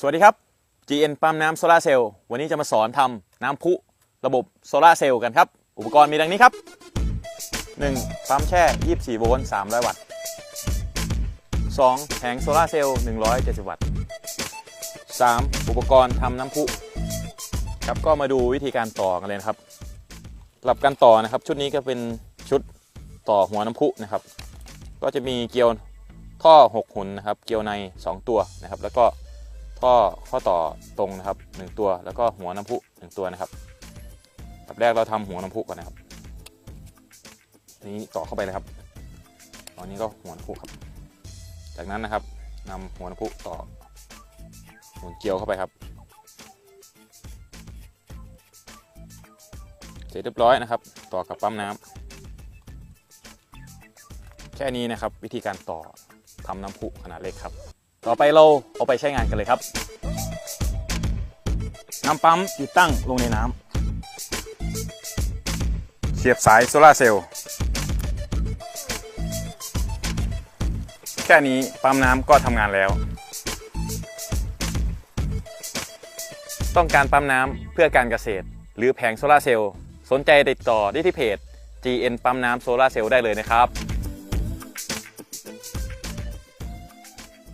สวัสดีครับ GN ปั๊มน้ำโซลาเซลล์วันนี้จะมาสอนทำน้ำพุระบบโซลาเซลล์กันครับ อุปกรณ์มีดังนี้ครับ 1. ปั๊มแช่ 24 โวลต์ 300 วัตต์ 2. แผงโซลาเซลล์ 170 วัตต์ 3. อุปกรณ์ทำน้ำพุครับก็มาดูวิธีการต่อกันเลยนะครับหรับการต่อนะครับ ชุดนี้ก็เป็นชุดต่อหัวน้ำพุนะครับ ก็จะมีเกลียวท่อ 6 หุ่นนะครับ เกลียวใน 2 ตัวนะครับ แล้วก็ ท่อข้อต่อตรงนะครับ 1 ตัว แล้วก็หัวน้ำพุ1ตัวนะครับแบบแรกเราทำหัวน้ำพุก่อนนะครับนี้ต่อเข้าไปเลยครับ ตอนนี้ก็หัวน้ำพุครับ จากนั้นนะครับนำหัวน้ำพุต่อหมุนเกลียวเข้าไปครับ เสร็จเรียบร้อยนะครับ ต่อกับปั๊มน้ำแค่นี้นะครับวิธีการต่อทำน้ำพุขนาดเล็กครับ ต่อไปเราเอาไปใช้งานกันเลยครับ น้ำปั๊มติดตั้งลงในน้ำเสียบสายโซลาเซลล์แค่นี้ปั๊มน้ำก็ทำงานแล้ว ต้องการปั๊มน้ำเพื่อการเกษตร หรือแผงโซลาเซลล์สนใจติดต่อได้ที่เพจ GN ปั๊มน้ำโซลาเซลล์ได้เลยนะครับ